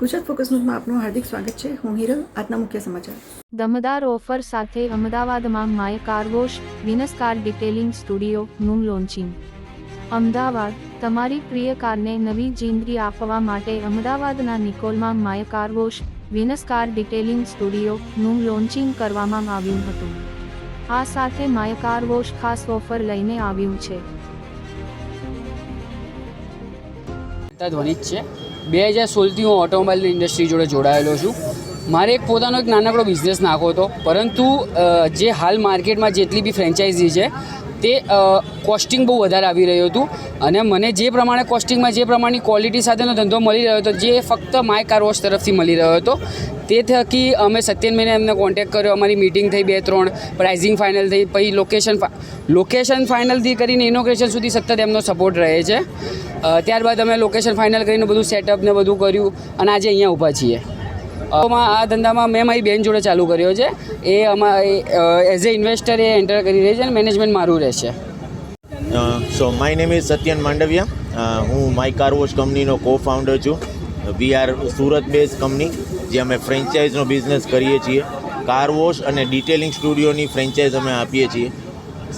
Gujarat focus ન્યૂઝમાં આપનું હાર્દિક સ્વાગત છે. હું હિરલ, આજના મુખ્ય સમાચાર. દમદાર ઓફર સાથે અમદાવાદમાં my car wash, Venus car detailing સ્ટુડિયોનું launching. Ahmedabad, તમારી પ્રિય કારને નવી જિંદગી આપવા માટે અમદાવાદના નિકોલમાં my car wash, Venus car detailing સ્ટુડિયોનું launching કરવામાં આવ્યું હતું. આ સાથે માય કાર વોશ ખાસ ઓફર લઈને આવ્યું છે. તા ધ્વનિ છે. બે હજાર સોળથી હું ઓટોમોબાઈલ ઇન્ડસ્ટ્રી જોડે જોડાયેલો છું. મારે એક પોતાનો એક નાનકડો બિઝનેસ નાખવો હતો. પરંતુ જે હાલ માર્કેટમાં જેટલી બી ફ્રેન્ચાઇઝી છે તે કોસ્ટિંગ બહુ વધારે આવી રહ્યું હતું. અને મને જે પ્રમાણે કોસ્ટિંગમાં જે પ્રમાણની ક્વોલિટી સાથેનો ધંધો મળી રહ્યો હતો, જે ફક્ત માય કાર વોશ તરફથી મળી રહ્યો હતો, તે થકી અમે સત્યનભાઈને એમને કોન્ટેક્ટ કર્યો. અમારી મિટિંગ થઈ બે ત્રણ પ્રાઇઝિંગ ફાઇનલ થઈ, પછી લોકેશન લોકેશન ફાઇનલથી કરીને ઇનોગ્રેશન સુધી સતત એમનો સપોર્ટ રહે છે. ત્યારબાદ અમે લોકેશન ફાઇનલ કરીને બધું સેટઅપ ને બધું કર્યું અને આજે અહીંયા ઊભા છીએ. આ ધંધામાં મેં મારી બેન જોડે ચાલુ કર્યો છે. એ અમા એઝ એ ઇન્વેસ્ટર એ એન્ટર કરી રહી છે અને મેનેજમેન્ટ મારું રહેશે. So my name is Satyan Mandaviya હું માય કાર વોશ કંપનીનો કો ફાઉન્ડર છું. We are Surat base company જે અમે ફ્રેન્ચાઇઝનો બિઝનેસ કરીએ છીએ. કાર વોશ અને ડિટેલિંગ સ્ટુડિયોની ફ્રેન્ચાઇઝ અમે આપીએ છીએ.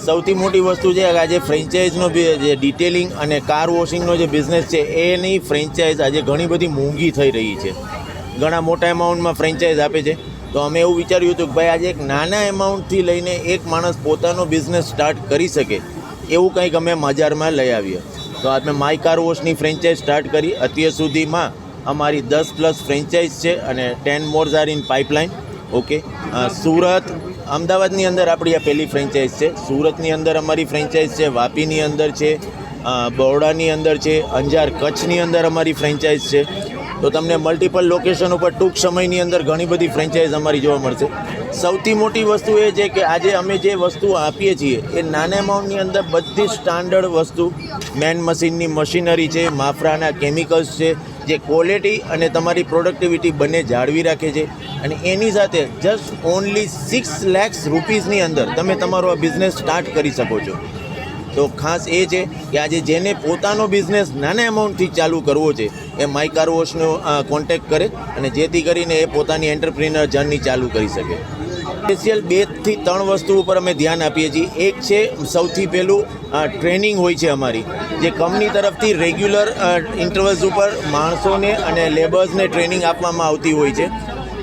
સૌથી મોટી વસ્તુ છે કે આજે ફ્રેન્ચાઇઝનો જે ડિટેલિંગ અને કાર વોશિંગનો જે બિઝનેસ છે, એની ફ્રેન્ચાઇઝ આજે ઘણી બધી મોંઘી થઈ રહી છે. ઘણા મોટા એમાઉન્ટમાં ફ્રેન્ચાઇઝ આપે છે. તો અમે એવું વિચાર્યું હતું કે ભાઈ આજે એક નાના એમાઉન્ટથી લઈને એક માણસ પોતાનો બિઝનેસ સ્ટાર્ટ કરી શકે. એવું કંઈક અમે બજારમાં લઈ આવીએ. તો અમે માય કાર વોશની ફ્રેન્ચાઇઝ સ્ટાર્ટ કરી. અત્યાર સુધીમાં અમારી દસ પ્લસ ફ્રેન્ચાઇઝ છે અને ten more are in pipeline okay Surat, અમદાવાદની અંદર આપણી આ પહેલી ફ્રેન્ચાઇઝ છે. સુરતની અંદર અમારી ફ્રેન્ચાઇઝ છે, વાપીની અંદર છે બરોડાની અંદર છે, અંજાર કચ્છની અંદર અમારી ફ્રેન્ચાઇઝ છે. તો તમને મલ્ટિપલ લોકેશન ઉપર ટૂંક સમયની અંદર ઘણી બધી ફ્રેન્ચાઇઝ અમારી જોવા મળશે. સૌથી મોટી વસ્તુ એ છે કે આજે અમે જે વસ્તુ આપીએ છીએ, એ નાના અમાઉન્ટની અંદર બધી સ્ટાન્ડર્ડ વસ્તુ મેન મશીનની મશીનરી છે, માફરાના કેમિકલ્સ છે, જે ક્વોલિટી અને તમારી પ્રોડક્ટિવિટી બંને જાળવી રાખે છે. અને એની સાથે જસ્ટ ઓનલી સિક્સ લેક્સ રૂપીઝની અંદર તમે તમારો આ બિઝનેસ સ્ટાર્ટ કરી શકો છો. તો ખાસ એ છે કે આજે જેને પોતાનો બિઝનેસ નાના એમાઉન્ટથી ચાલુ કરવો છે, એ માય કાર વોશનો કોન્ટેક્ટ કરે અને જેથી કરીને એ પોતાની એન્ટરપ્રિનર જર્ની ચાલુ કરી શકે. સ્પેશિયલ બેથી ત્રણ વસ્તુ ઉપર અમે ધ્યાન આપીએ છીએ. એક છે સૌથી પહેલું ટ્રેનિંગ હોય છે અમારી, જે કંપની તરફથી રેગ્યુલર ઇન્ટરવલ્સ ઉપર માણસોને અને લેબર્સને ટ્રેનિંગ આપવામાં આવતી હોય છે.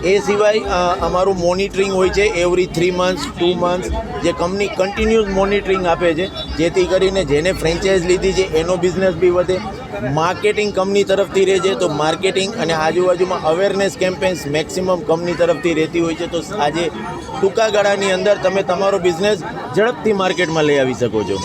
એ સિવાય અમારું મોનિટરિંગ હોય છે every three months two months જે કંપની કન્ટિન્યુઅસ મોનિટરિંગ આપે છે, જેથી કરીને જેને ફ્રેન્ચાઇઝ લીધી છે, એનો બિઝનેસ બી વધે. માર્કેટિંગ કંપની તરફથી રહે છે, તો માર્કેટિંગ અને આજુબાજુમાં અવેરનેસ કેમ્પેન્સ મેક્સિમમ કંપની તરફથી રહેતી હોય છે. તો આજે ટૂંકા ગાળાની અંદર તમે તમારો બિઝનેસ ઝડપથી માર્કેટમાં લઈ આવી શકો છો.